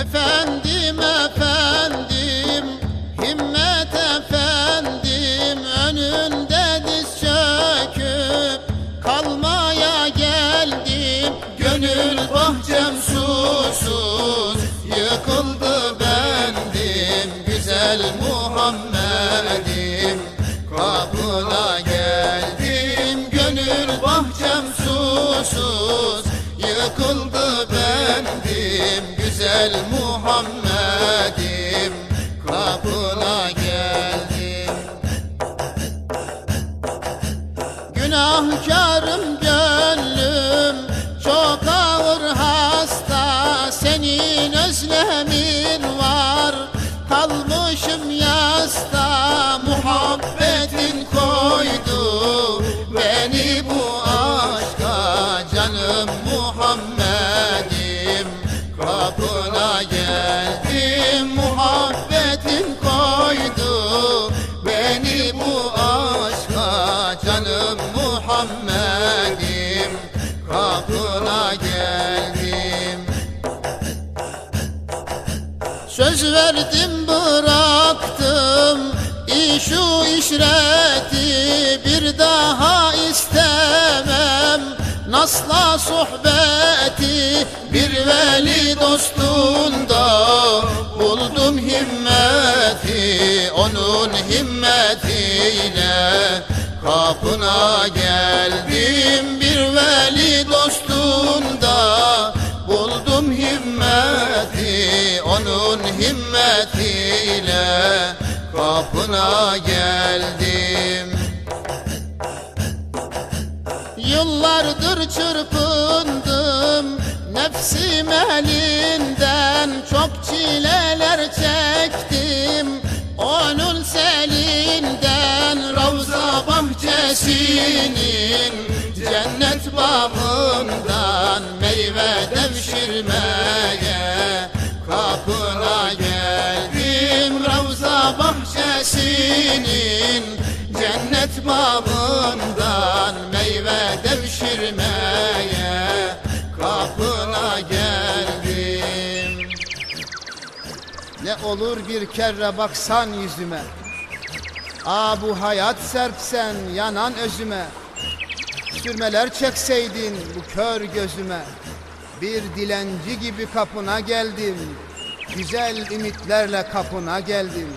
Efendim efendim Himmet efendim Önünde diz çöküp Kalmaya geldim. Gönül bahçem susuz Yıkıldı bendim. Güzel Muhammed'im Kapına geldim. Gönül bahçem susuz Yıkıldı bendim Güzel Muhammed'im Kapına geldim. Günahkarım gönlüm Çok ağır hasta. Senin özlemin var Kalmışım yasta Muhammed'im Kapına geldim. Söz verdim bıraktım. İşu işreti bir daha istemem. Nasla sohbeti bir veli dostunda Buldum himmeti onun himmetiyle Kapına geldim bir veli dostunda. Buldum himmeti onun himmetiyle. Kapına geldim. Yıllardır çırpındım Nefsim elinden bahçesinin Cennet bağından Meyve devşirmeye Kapına geldim Ravza bahçesinin Cennet bağından meyve devşirmeye kapına geldim. Ne olur bir kere baksan yüzüme, Aa bu hayat serpsen yanan özüme, Sürmeler çekseydin bu kör gözüme, Bir dilenci gibi kapına geldim, Güzel ümitlerle kapına geldim.